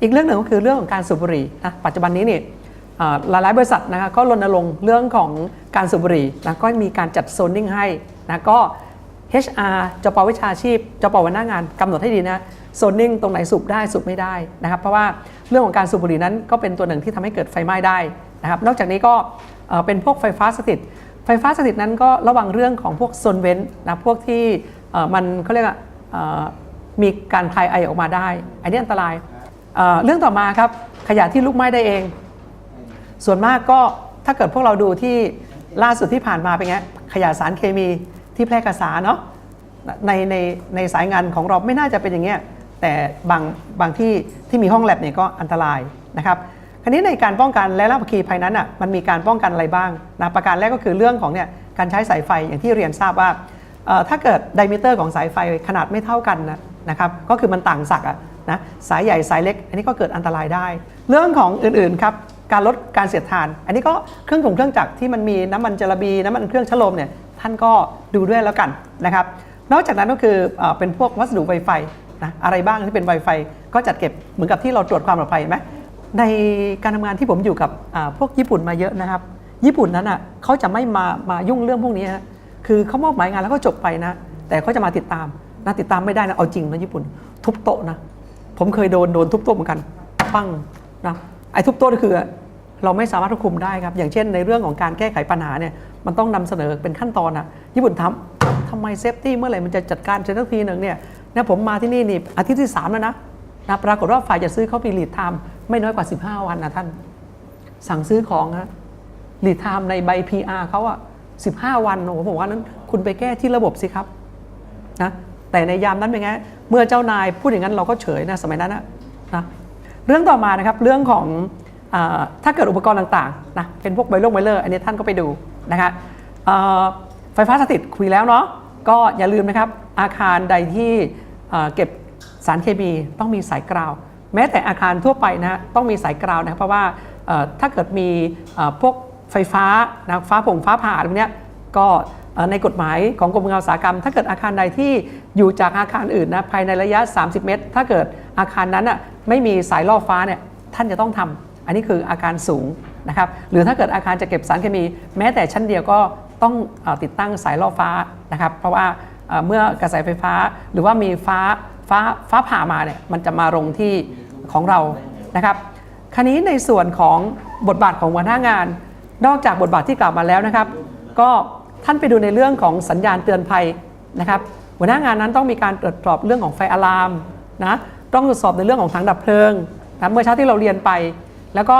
อีกเรื่องหนึ่งก็คือเรื่องของการสูบบุหรี่นะปัจจุบันนี้เนี่ยหลายๆบริษัทนะคะก็รณรงค์เรื่องของการสูบบุหรี่นะก็มีการจัดโซนนิ่งให้นะก็ HR จปวิชาชีพจปหัวหน้างานกำหนดให้ดีนะโซนนิ่งตรงไหนสูบได้สูบไม่ได้นะครับเพราะว่าเรื่องของการสูบบุหรี่นั้นก็เป็นตัวหนึ่งที่ทำให้เกิดไฟไหม้ได้นะครับนอกจากนี้ก็เป็นพวกไฟฟ้าสถิต ไฟฟ้าสถิตนั้นก็ระวังเรื่องของพวกโซนเว้นนะพวกที่มันเขาเรียกมีการคลายไอออกมาได้ อันนี้อันตราย เรื่องต่อมาครับขยะที่ลุกไหม้ได้เอง ส่วนมากก็ถ้าเกิดพวกเราดูที่ล่าสุดที่ผ่านมาเป็นไงขยะสารเคมีที่แพร่กระสาเนาะในในในสายงานของเราไม่น่าจะเป็นอย่างเงี้ยแต่บางบางที่ที่มีห้องแลบเนี่ยก็อันตรายนะครับคราวนี้ในการป้องกันและรับคีภัยนั้นอะมันมีการป้องกันอะไรบ้างนะประการแรกก็คือเรื่องของเนี่ยการใช้สายไฟอย่างที่เรียนทราบว่าถ้าเกิดไดมิเตอร์ของสายไฟขนาดไม่เท่ากันนะนะครับก็คือมันต่างศักย์อะ นะสายใหญ่สายเล็ก อันนี้ก็เกิดอันตรายได้ เรื่องของอื่นๆครับการลดการเสียดทาน อันนี้ก็เครื่องถงเครื่องจักรที่มันมีน้ำมันจระบีน้ำมันเครื่องชะโลมเนี่ยท่านก็ดูด้วยแล้วกันนะครับนอกจากนั้นก็คือเป็นพวกวัสดุไวไฟนะอะไรบ้างที่เป็น Wi-Fi ก็จัดเก็บเหมือนกับที่เราตรวจความปลอดภัยไหมในการทำงานที่ผมอยู่กับพวกญี่ปุ่นมาเยอะนะครับ ญี่ปุ่นนั้นอะเขาจะไม่มามายุ่งเรื่องพวกนี้นะคือเขามอบหมายงานแล้วก็จบไปนะ แต่เขาจะมาติดตามนะติดตามไม่ได้นะเอาจริงนะญี่ปุ่น ทุบโต๊ะนะ ผมเคยโดนโดนทุบโต๊ะเหมือนกัน ปั้งนะไอ้ทุบโต๊ะนี่คือเราไม่สามารถควบคุมได้ครับ อย่างเช่นในเรื่องของการแก้ไขปัญหาเนี่ยมันต้องนำเสนอเป็นขั้นตอนนะญี่ปุ่นทำทำไมเซฟตี้เมื่อไหร่มันจะจัดการเสร็จสักทีหนึ่งเนี่ยเนี่ยผมมาที่นี่นี่อาทิตย์ที่3แล้วนะนะปรากฏว่าฝ่ายจะซื้อเขามีลีดไทม์ไม่น้อยกว่า 15 วันนะท่าน สั่งซื้อของนะลีดไทม์ในใบ PR เขาอะ15 วันโอ้ผมว่านั้นคุณไปแก้ที่ระบบสิครับนะ แต่ในยามนั้นเป็นไงเมื่อเจ้านายพูดอย่างนั้นเราก็เฉยนะสมัยนั้นนะนะเรื่องต่อมานะครับเรื่องของอถ้าเกิดอุปกรณ์ต่างๆนะเป็นพวกไบโลงไบเลอร์อันนี้ท่านก็ไปดูนะคะไฟฟ้าสถิตคุยแล้วเนาะก็อย่าลืมนะครับอาคารใดที่เก็บสารเคมีต้องมีสายกราว แม้แต่อาคารทั่วไปนะต้องมีสายกราวนะเพราะว่าถ้าเกิดมีพวกไฟฟ้านะฟ้าผงฟ้าผ่าอะไรพวกเนี้ยก็ ในกฎหมายของกรมการอุตสาหกรรม ถ้าเกิดอาคารใดที่อยู่จากอาคารอื่นนะภายในระยะ 30 เมตร ถ้าเกิดอาคารนั้นอะไม่มีสายล่อฟ้าเนี่ยท่านจะต้องทำอันนี้คืออาคารสูงนะครับหรือถ้าเกิดอาคารจะเก็บสารเคมี แม้แต่ชั้นเดียวก็ต้องอติดตั้งสายล่อฟ้านะครับเพราะว่าเอ่อเมื่อกระแสไฟฟ้าหรือว่ามีฟ้าฟ้าฟ้าผ่ามาเนี่ยมันจะมาลงที่ของเรานะครับคราวนี้ในส่วนของบทบาทของหัวหน้างาน นอกจากบทบาทที่กล่าวมาแล้วนะครับ ก็ ท่านไปดูในเรื่องของสัญญาณเตือนภัยนะครับหัวหน้างานนั้นต้องมีการตรวจสอบเรื่องของไฟอะลามนะต้องตรวจสอบในเรื่องของถังดับเพลิงนะเมื่อเช้าที่เราเรียนไป แล้วก็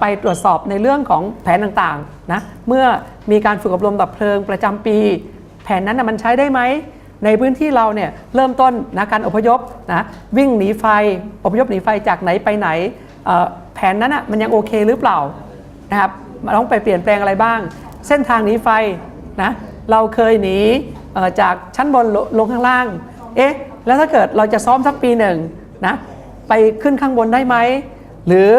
ไปตรวจสอบในเรื่องของแผนต่างๆนะเมื่อมีการฝึกอบรมดับเพลิงประจำปี แผนนั้นนะมันใช้ได้ไหมในพื้นที่เราเนี่ยเริ่มต้นนะการอพยพนะวิ่งหนีไฟอพยพหนีไฟจากไหนไปไหนแผนนั้นอะมันยังโอเคหรือเปล่านะครับต้องไปเปลี่ยนแปลงอะไรบ้าง เส้นทางหนีไฟ นะเราเคยหนีจากชั้นบนลลงข้างล่าง เอ๊ะ แล้วถ้าเกิดเราจะซ้อมสักปีหนึ่งนะไปขึ้นข้างบนได้ไหม หรือ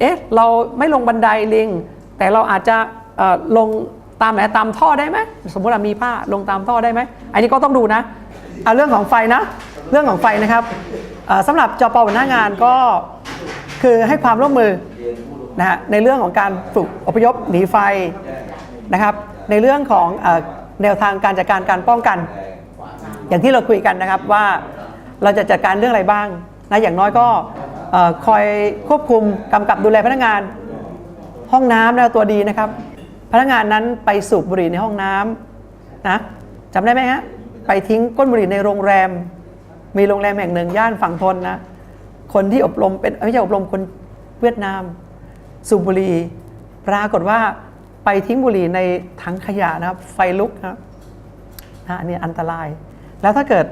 เอ๊ะเราไม่ลงบันไดลิง แต่เราอาจจะลงตามไหนตามท่อได้ไหมสมมติว่ามีผ้าลงตามท่อได้ไหมอันนี้ก็ต้องดูนะเอาเรื่องของไฟนะ เรื่องของไฟนะครับสำหรับจปหัวหน้างานก็คือให้ความร่วมมือนะฮะในเรื่องของการฝึกอพยพหนีไฟนะครับ ในเรื่องของแนวทางการจัดการการป้องกัน อย่างที่เราคุยกันนะครับว่าเราจะจัดการเรื่องอะไรบ้างนะอย่างน้อยก็คอยควบคุมกำกับดูแลพนักงาน ห้องน้ำนะตัวดีนะครับ พนักงานนั้นไปสูบบุหรี่ในห้องน้ำนะจำได้ไหมฮะไปทิ้งก้นบุหรี่ในโรงแรม มีโรงแรมแห่งหนึ่งย่านฝั่งทนนะคนที่อบรมเป็นไม่ใช่อบรมคนเวียดนาม สูบบุหรี่ปรากฏว่า ไปทิ้งบุหรี่ในถังขยะนะครับ ไฟลุกนะนะอันนี้อันตราย แล้วถ้าเกิด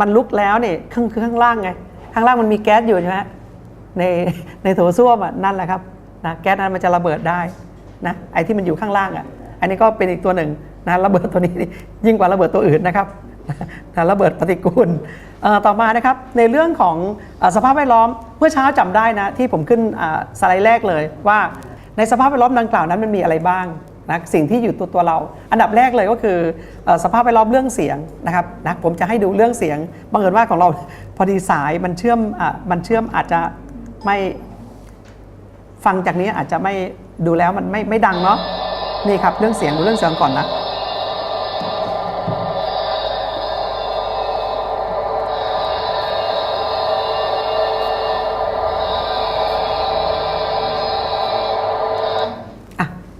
มันลุกแล้วเนี่ยข้างคือข้างล่างไง ข้างล่างมันมีแก๊สอยู่ใช่ไหมในในโถส้วมอะนั่นแหละครับนะแก๊สนั้นมันจะระเบิดได้นะไอ้ที่มันอยู่ข้างล่างอะ อันนี้ก็เป็นอีกตัวหนึ่งนะระเบิดตัวนี้ยิ่งกว่าระเบิดตัวอื่นนะครับนะระเบิดปฏิกูลต่อมานะครับในเรื่องของอสภาพแวดล้อมเมื่อเช้าจำได้นะที่ผมขึ้นสไลด์แรกเลยว่า ในสภาพแวดล้อมดังกล่าวนั้นมันมีอะไรบ้างนะสิ่งที่อยู่ตัวตัวเรา อันดับแรกเลยก็คืออสภาพแวดล้อมเรื่องเสียงนะครับนะผมจะให้ดูเรื่องเสียงบังเอิญว่าของเราพอดีสายมันเชื่อมอะมันเชื่อมอาจจะไม่ฟังจากนี้อาจจะไม่ดูแล้วมันไม่ไม่ดังเนาะนี่ครับเรื่องเสียงดูเรื่องเสียงก่อนนะ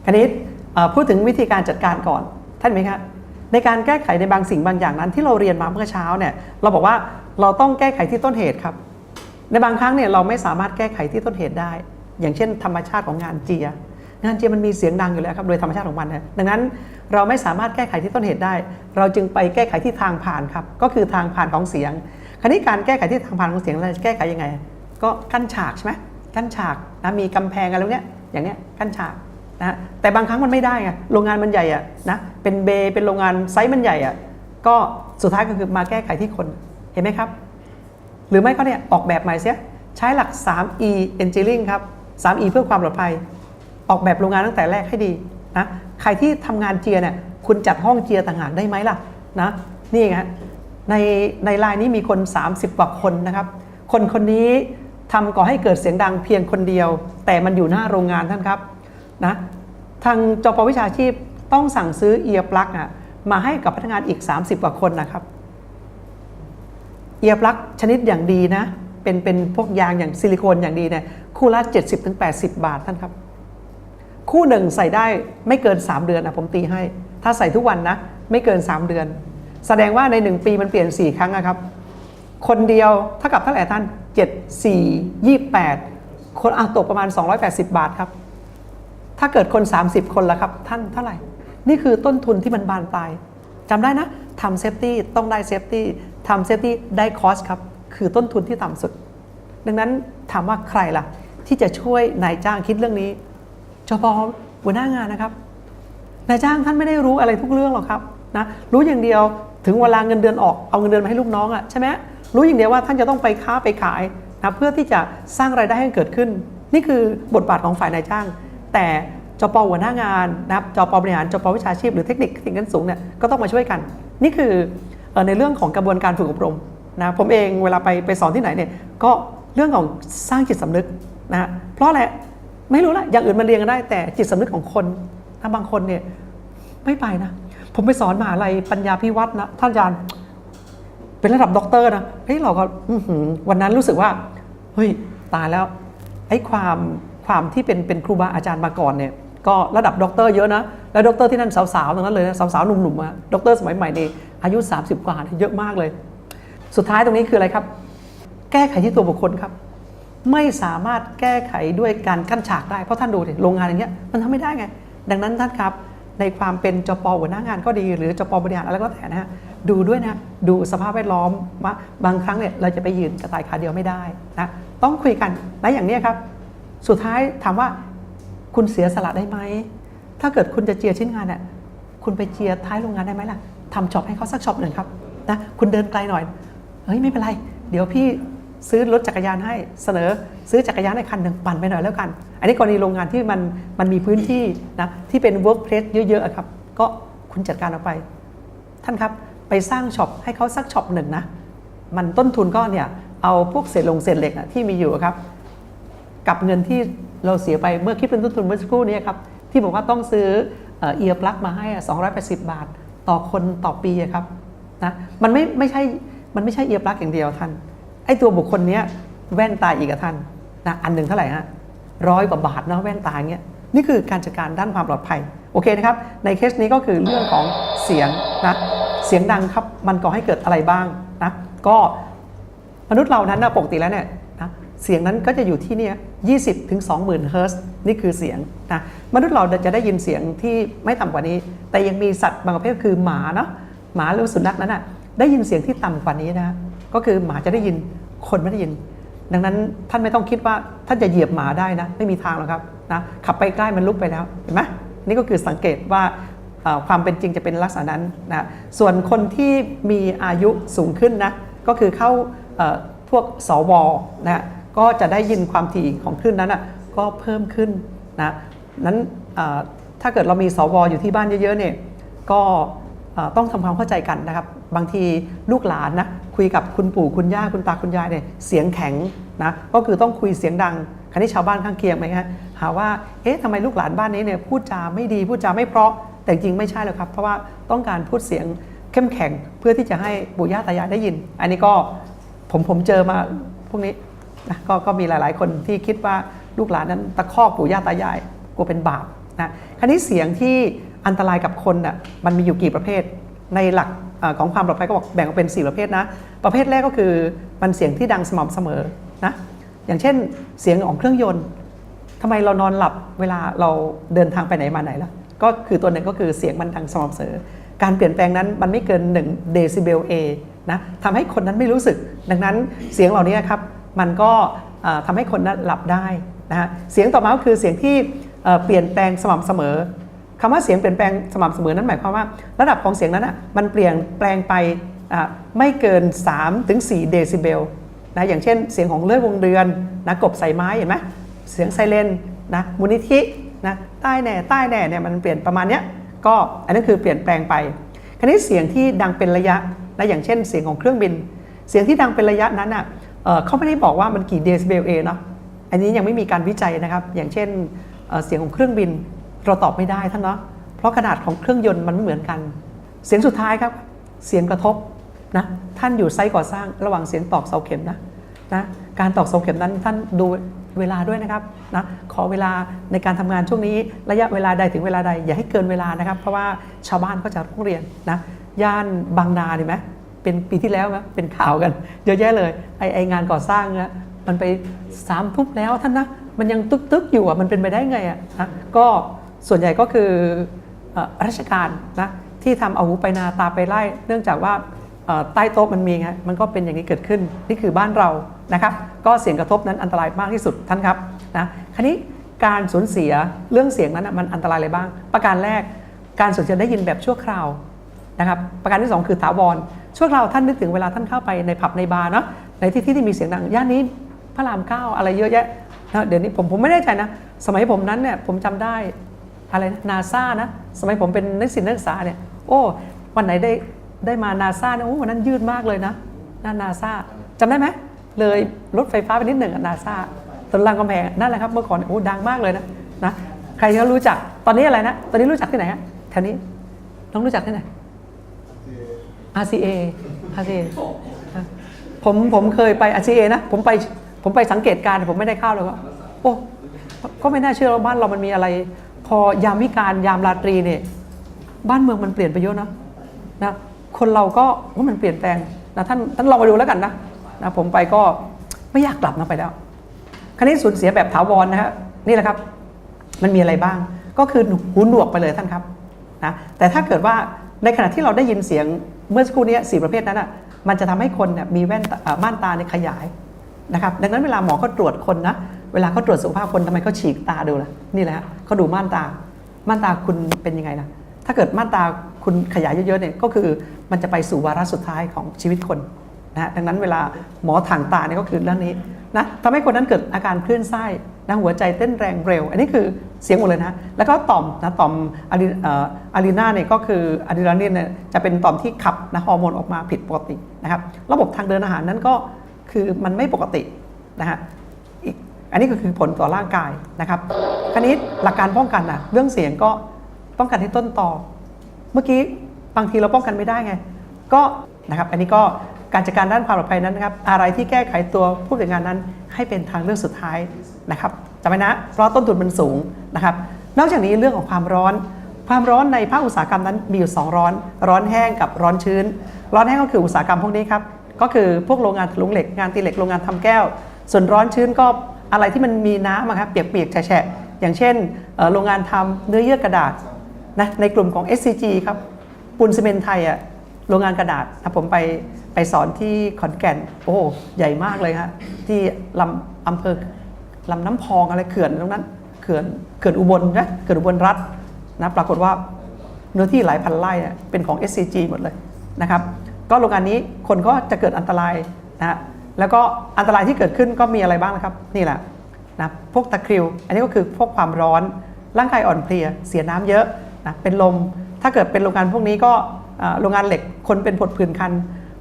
อะคราวนี้พูดถึงวิธีการจัดการก่อนท่านไหมครับในการแก้ไขในบางสิ่งบางอย่างนั้นที่เราเรียนมาเมื่อเช้าเนี่ยเราบอกว่าเราต้องแก้ไขที่ต้นเหตุครับ ในบางครั้งเนี่ยเราไม่สามารถแก้ไขที่ต้นเหตุได้ อย่างเช่น ธรรมชาติของงานเจีย งานเจียมันมีเสียงดังอยู่แล้วครับโดยธรรมชาติของมันนะดังนั้นเราไม่สามารถแก้ไขที่ต้นเหตุได้ เราจึงไปแก้ไขที่ทางผ่านครับก็คือทางผ่านของเสียงคราวนี้การแก้ไขที่ทางผ่านของเสียงเราจะแก้ไขยังไง ก็กั้นฉากใช่ไหมกั้นฉากนะมีกำแพงอะไรเนี้ยอย่างเนี้ยกั้นฉาก นะแต่บางครั้งมันไม่ได้ไงโรงงานมันใหญ่อะนะเป็นเบเป็นโรงงานไซส์มันใหญ่อะก็สุดท้ายก็คือมาแก้ไขที่คนเห็นไหมครับ หรือไม่ก็เนี่ยออกแบบใหม่เสียใช้หลัก 3E Engineering ครับ 3E เพื่อความปลอดภัย ออกแบบโรงงานตั้งแต่แรกให้ดีนะใครที่ทำงานเจียเนี่ยคุณจัดห้องเจียต่างหากได้ไหมล่ะนะนี่ไงในในไลน์นี้มีคน 30กว่าคนนะครับ คนคนนี้ทำก่อให้เกิดเสียงดังเพียงคนเดียว แต่มันอยู่หน้าโรงงานท่านครับ นะทางจปวิชาชีพต้องสั่งซื้อเอียปลั๊กอะมาให้กับพนักงานอีก 30 กว่าคนนะครับ เอียปลั๊กชนิดอย่างดีนะ เป็นเป็นพวกยางอย่างซิลิโคนอย่างดีเนี่ยคู่ละ 70-80 บาทท่านครับ คู่หนึ่งใส่ได้ไม่เกิน 3 เดือนนะผมตีให้ ถ้าใส่ทุกวันนะ ไม่เกิน 3 เดือน แสดงว่าใน 1 ปีมันเปลี่ยน 4 ครั้งนะครับ คนเดียวเท่ากับเท่าไหร่ท่าน 7 4 28 คนอาตกประมาณ 280 บาทครับ ถ้าเกิดคน 30 คนละครับ ท่านเท่าไหร่ นี่คือต้นทุนที่มันบานปลายจำได้นะทำเซฟตี้ต้องได้เซฟตี้ทำเซฟตี้ได้คอสครับ คือต้นทุนที่ต่ำสุด ดังนั้นถามว่าใครล่ะ ที่จะช่วยนายจ้างคิดเรื่องนี้จปหัวหน้างานนะครับนายจ้างท่านไม่ได้รู้อะไรทุกเรื่องหรอกครับนะรู้อย่างเดียวถึงเวลาเงินเดือนออกเอาเงินเดือนมาให้ลูกน้องอะ่ะใช่ไหมรู้อย่างเดียวว่าท่านจะต้องไปค้าไปขายนะเพื่อที่จะสร้างรายได้ให้เกิดขึ้น นี่คือบทบาทของฝ่ายนายจ้าง แต่จปหัวหน้างานนะครับจปบริหารจปวิชาชีพหรือเทคนิคสิ่งขั้นสูงเนี่ยก็ต้องมาช่วยกัน นี่คือในเรื่องของกระบวนการฝึกอบรมนะผมเองเวลาไปไปสอนที่ไหนเนี่ยก็เรื่องของสร้างจิตสำนึกนะฮะเพราะอะไรไม่รู้ละอย่างอื่นมันเรียนกันได้ แต่จิตสำนึกของคนถ้าบางคนเนี่ยไม่ไปนะ ผมไปสอนมหาลัยปัญญาพิวัตรนะท่านอาจารย์เป็นระดับด็อกเตอร์นะเฮ้ยเราก็วันนั้นรู้สึกว่าเฮ้ยตายแล้วไอ้ความ ความที่เป็นเป็นครูบาอาจารย์มาก่อนเนี่ยก็ระดับด็อกเตอร์เยอะนะ แล้วด็อกเตอร์ที่นั่นสาวๆตรงนั้นเลยนะสาวๆหนุ่มๆอะด็อกเตอร์สมัยใหม่นี่อายุ 30 กว่าเนี่ยเยอะมากเลย สุดท้ายตรงนี้คืออะไรครับ แก้ไขที่ตัวบุคคลครับ ไม่สามารถแก้ไขด้วยการกั้นฉากได้ เพราะท่านดูดิโรงงานอย่างเงี้ยมันทำไม่ได้ไง ดังนั้นท่านครับ ในความเป็นจปหัวหน้างานก็ดี หรือจปบริหารอะไรก็แต่นะฮะดูด้วยนะดูสภาพแวดล้อมว่าบางครั้งเนี่ยเราจะไปยืนกระต่ายขาเดียวไม่ได้นะต้องคุยกันและอย่างนี้ครับ สุดท้ายถามว่าคุณเสียสละได้ไหม ถ้าเกิดคุณจะเจียชิ้นงานเนี่ยคุณไปเจียท้ายโรงงานได้ไหมล่ะทำช็อปให้เขาสักช็อปหนึ่งครับนะคุณเดินไกลหน่อยเฮ้ยไม่เป็นไร เดี๋ยวพี่ซื้อรถจักรยานให้เสนอซื้อจักรยานให้คันหนึ่งปั่นไปหน่อยแล้วกัน อันนี้กรณีโรงงานที่มันมันมีพื้นที่นะที่เป็น work place เยอะๆครับ ก็คุณจัดการเอาไป ท่านครับไปสร้างช็อปให้เขาสักช็อปหนึ่งนะมันต้นทุนก็เนี่ยเอาพวกเศษลงเศษเหล็กอะที่มีอยู่ครับ กับเงินที่เราเสียไปเมื่อคิดเป็นต้นทุนเมื่อสักครู่นี้ครับที่บอกว่าต้องซื้อเอียร์ปลั๊กมาให้อะ280 บาท ต่อคนต่อปีครับนะมันไม่ไม่ใช่มันไม่ใช่เอียร์ปลั๊กอย่างเดียวท่านไอ้ตัวบุคคลเนี้ยแว่นตาอีกอะท่านนะอันหนึ่งเท่าไหร่ฮะร้อยกว่าบาทนะแว่นตาเงี้ยนี่คือการจัดการด้านความปลอดภัยโอเคนะครับในเคสนี้ก็คือเรื่องของเสียงนะเสียงดังครับมันก่อให้เกิดอะไรบ้างนะก็มนุษย์เรานั้นนะปกติแล้วเนี่ย เสียงนั้นก็จะอยู่ที่เนี่ย20ถึง20,000เฮิร์ตซ์นี่คือเสียงนะมนุษย์เราจะได้ยินเสียงที่ไม่ต่ำกว่านี้ แต่ยังมีสัตว์บางประเภทคือหมาเนาะหมาหรือสุนัขนั้นอะได้ยินเสียงที่ต่ำกว่านี้นะก็คือหมาจะได้ยินคนไม่ได้ยิน ดังนั้นท่านไม่ต้องคิดว่าท่านจะเหยียบหมาได้นะ ไม่มีทางหรอกครับนะขับไปใกล้มันลุกไปแล้วเห็นไหมนี่ก็คือสังเกตว่าความเป็นจริงจะเป็นลักษณะนั้นนะส่วนคนที่มีอายุสูงขึ้นนะก็คือเข้าพวกสวนะ ก็จะได้ยินความถี่ของคลื่นนั้นนะก็เพิ่มขึ้นนะนั้นถ้าเกิดเรามีสวอยู่ที่บ้านเยอะๆเนี่ยก็ต้องทำความเข้าใจกันนะครับ บางทีลูกหลานนะคุยกับคุณปู่คุณย่าคุณตาคุณยายเนี่ยเสียงแข็งนะก็คือต้องคุยเสียงดังคันนี้ชาวบ้านข้างเคียงไหมฮะหาว่าเอ๊ะทำไมลูกหลานบ้านนี้เนี่ยพูดจาไม่ดีพูดจาไม่เพราะแต่จริงไม่ใช่หรอกครับ เพราะว่าต้องการพูดเสียงเข้มแข็งเพื่อที่จะให้ปู่ย่าตายายได้ยิน อันนี้ก็ผมผมเจอมาพวกนี้ นะกก็มีหลาย ๆ คนที่คิดว่าลูกหลานนั้นตะคอกปู่ย่าตายายกลัวเป็นบาปนะคราวนี้เสียงที่อันตรายกับคนน่ะมันมีอยู่กี่ประเภท ในหลักอของความปลอดภัยก็บอกแบ่งออกเป็น 4 ประเภทนะ ประเภทแรกก็คือมันเสียงที่ดังสม่ำเสมอนะอย่างเช่นเสียงของเครื่องยนต์ทำไมเรานอนหลับเวลาเราเดินทางไปไหนมาไหนล่ะก็คือตัวหนึ่งก็คือเสียงมันดังสม่ำเสมอการเปลี่ยนแปลงนั้นมันไม่เกิน1เดซิเบล A นะทำให้คนนั้นไม่รู้สึก ดังนั้นเสียงเหล่านี้ครับ มันก็เอ่อทำให้คนนั้นหลับได้นะฮะเสียงต่อมาก็คือเสียงที่เปลี่ยนแปลงสม่ำเสมอคำว่าเสียงเปลี่ยนแปลงสม่ำเสมอนั้นหมายความว่า ระดับของเสียงนั้นอะมันเปลี่ยนแปลงไปไม่เกิน3ถึง4เดซิเบลนะอย่างเช่นเสียงของเลื่อยวงเดือนนะกบใส่ไม้เห็นไหมเสียงไซเรนนะมูลนิธินะใต้แหน่ใต้แหน่เนี่ยมันเปลี่ยนประมาณเนี้ยก็อันนั้นคือเปลี่ยนแปลงไปคราวนี้เสียงที่ดังเป็นระยะนะอย่างเช่น เสียงของเครื่องบิน เสียงที่ดังเป็นระยะนั้นอะ เขาไม่ได้บอกว่ามันกี่เดซิเบลเอเนาะอันนี้ยังไม่มีการวิจัยนะครับ อย่างเช่นเสียงของเครื่องบินเราตอบไม่ได้ท่านเนาะเพราะขนาดของเครื่องยนต์มันไม่เหมือนกัน เสียงสุดท้ายครับ เสียงกระทบนะท่านอยู่ไซต์ก่อสร้างระหว่างเสียงตอกเสาเข็มนะนะการตอกเสาเข็มนั้นท่านดูเวลาด้วยนะครับนะขอเวลาในการทำงานช่วงนี้ระยะเวลาใดถึงเวลาใดอย่าให้เกินเวลานะครับ เพราะว่าชาวบ้านก็จะร้องเรียนนะย่านบางนาเห็นไหม เป็นปีที่แล้วนะเป็นข่าวกันเยอะแยะเลยไอไองานก่อสร้างนะมันไปสามทุ่มแล้วท่านนะมันยังตึกตึกๆอยู่อะมันเป็นไปได้ไงอะนะก็ส่วนใหญ่ก็คือราชการนะที่ทำเอาหูไปนาตาไปไล่ เนื่องจากว่าใต้โต๊ะมันมีไงมันก็เป็นอย่างนี้เกิดขึ้นนี่คือบ้านเรานะครับก็เสียงกระทบนั้นอันตรายมากที่สุดท่านครับนะคราวนี้การสูญเสียเรื่องเสียงนั้นมันอันตรายอะไรบ้าง ประการแรกการสูญเสียได้ยินแบบชั่วคราวนะครับประการที่สองคือถาวร ช่วคราท่านนึกถึงเวลาท่านเข้าไปในผับในบาร์เนาะในที่ที่ที่มีเสียงดังย่านนี้พระรามเก้าอะไรเยอะแยะนะเดี๋ยวนี้ผมผมไม่แน่ใจนะ สมัยผมนั้นเนี่ยผมจำได้อะไรนะนาซานะสมัยผมเป็นนักศิลป์นักศึกษาเนี่ยโอ้วันไหนได้ได้มานาซาเนี่ยโอ้วันนั้นยืดมากเลยนะนานาซาจำได้ไหมเลยรถไฟฟ้าไปนิดหนึ่งนาซาตนรางกำแพงนั่นแหละครับเมื่อก่อนี่โอ้ดังมากเลยนะนะใครเขารู้จักตอนนี้อะไรนะ ตอนนี้รู้จักที่ไหนฮะแถวนี้น้องรู้จักที่ไหน RCA RCA อะผมผมเคยไป RCA นะ ผมไปผมไปสังเกตการผมไม่ได้เข้าเลยว่าโอ้ก็ไม่น่าเชื่อว่าบ้านเรามันมีอะไร พอยามวิการยามราตรีเนี่ยบ้านเมืองมันเปลี่ยนไปเยอะนะนะคนเราก็ว่ามันเปลี่ยนแปลงนะท่านท่านลองไปดูแล้วกันนะนะผมไปก็ไม่อยากกลับนะไปแล้วคราวนี้สูญเสียแบบถาวรนะฮะนี่แหละครับ มันมีอะไรบ้าง ก็คือหูหนวกไปเลยท่านครับนะแต่ถ้าเกิดว่า ในขณะที่เราได้ยินเสียงเมื่อสักครู่นี้สี่ประเภทนั้นอะมันจะทำให้คนเนี่ยมีแว่นม่านตาในขยายนะครับดังนั้นเวลาหมอเขาตรวจคนนะเวลาเขาตรวจสุขภาพคนทำไมเขาฉีกตาดูล่ะนี่แหละฮะเขาดูม่านตา ม่านตาคุณเป็นยังไงล่ะถ้าเกิดม่านตาคุณขยายเยอะๆเนี่ยก็คือมันจะไปสู่วาระสุดท้ายของชีวิตคนนะดังนั้นเวลาหมอถ่างตาเนี่ยก็คือเรื่องนี้นะทำให้คนนั้นเกิดอาการคลื่นไส้ นะหัวใจเต้นแรงเร็ว อันนี้คือเสียงหมดเลยนะ แล้วก็ต่อมนะต่อมอะดรีเอ่ออะดรีนาเนี่ยก็คืออะดรีนาลีนเนี่ยจะเป็นต่อมที่ขับนะฮอร์โมนออกมาผิดปกตินะครับ ระบบทางเดินอาหารนั้นก็คือมันไม่ปกตินะฮะอีกอันนี้ก็คือผลต่อร่างกายนะครับ คราวนี้หลักการป้องกันอะเรื่องเสียงก็ป้องกันที่ต้นตอเมื่อกี้บางทีเราป้องกันไม่ได้ไง ก็นะครับ อันนี้ก็การจัดการด้านความปลอดภัยนั้นนะครับ อะไรที่แก้ไขตัวผู้จัดงานนั้นให้เป็นทางเลือกสุดท้าย นะครับจำไว้นะเพราะต้นทุนมันสูงนะครับ นอกจากนี้เรื่องของความร้อน ความร้อนในภาคอุตสาหกรรมนั้นมีอยู่ 2 ร้อน ร้อนแห้งกับร้อนชื้น ร้อนแห้งก็คืออุตสาหกรรมพวกนี้ครับก็คือพวกโรงงานถลุงเหล็กงานตีเหล็กโรงงานทำแก้ว ส่วนร้อนชื้นก็อะไรที่มันมีน้ำอะครับเปียกๆแฉะๆอย่างเช่นโรงงานทำเนื้อเยื่อกระดาษนะในกลุ่มของ SCG ครับปูนซีเมนต์ไทยอะโรงงานกระดาษนะผมไปไปสอนที่ขอนแก่น โอ้ใหญ่มากเลยฮะที่ลำอำเภอ ลำน้ำพองอะไรเขื่อนตรงนั้นเขื่อนเขื่อนอุบลนะเขื่อนอุบลรัฐนะปรากฏว่าเนื้อที่หลายพันไร่อะเป็นของ SCG หมดเลยนะครับ ก็โรงงานนี้คนก็จะเกิดอันตรายนะแล้วก็อันตรายที่เกิดขึ้นก็มีอะไรบ้างนะครับ นี่แหละนะพวกตะคริว อันนี้ก็คือพวกความร้อนร่างกายอ่อนเพลีย เสียน้ำเยอะนะเป็นลม ถ้าเกิดเป็นโรงงานพวกนี้ก็โรงงานเหล็กคนเป็นผดผื่นคัน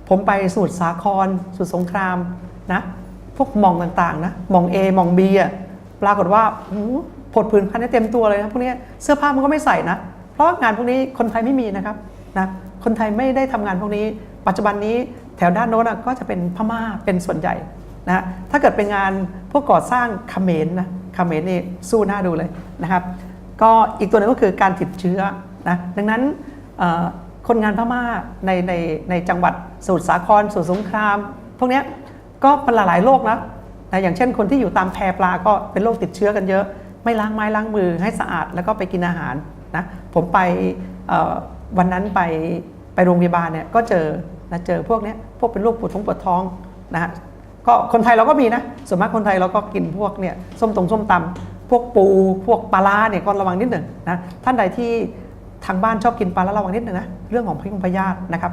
ผมไปสมุทรสาครสมุทรสงครามนะ พวกมองต่างๆนะมอง A มอง B อะปรากฏว่าโหผดผื่นคันนี้เต็มตัวเลยนะพวกนี้เสื้อผ้ามันก็ไม่ใส่นะ เพราะงานพวกนี้คนไทยไม่มีนะครับนะคนไทยไม่ได้ทำงานพวกนี้ปัจจุบันนี้แถวด้านโน้นก็จะเป็นพม่าเป็นส่วนใหญ่นะถ้าเกิดเป็นงานพวกก่อสร้างเขมรนะเขมรนี่สู้หน้าดูเลยนะครับ ก็อีกตัวหนึงก็คือการติดเชื้อนะดังนั้นคนงานพม่าในในในจังหวัดสมุทรสาครสมุทรสงคราม พวกนี้ ก็เป็นหลายๆโรคนะนะอย่างเช่นคนที่อยู่ตามแพปลาก็เป็นโรคติดเชื้อกันเยอะ ไม่ล้างไม้ล้างมือให้สะอาดแล้วก็ไปกินอาหารนะผมไปวันนั้นไปไปโรงพยาบาลเนี่ยก็เจอนะเจอพวกนี้พวกเป็นโรคปวดท้องปวดท้องนะฮะก็คนไทยเราก็มีนะส่วนมากคนไทยเราก็กินพวกเนี่ยส้มตรงส้มตำพวกปู พวกปลาร้าเนี่ยก็ระวังนิดหนึ่งนะท่านใดที่ทางบ้านชอบกินปลาร้าระวังนิดหนึ่งนะเรื่องของพิษของพยาธินะครับ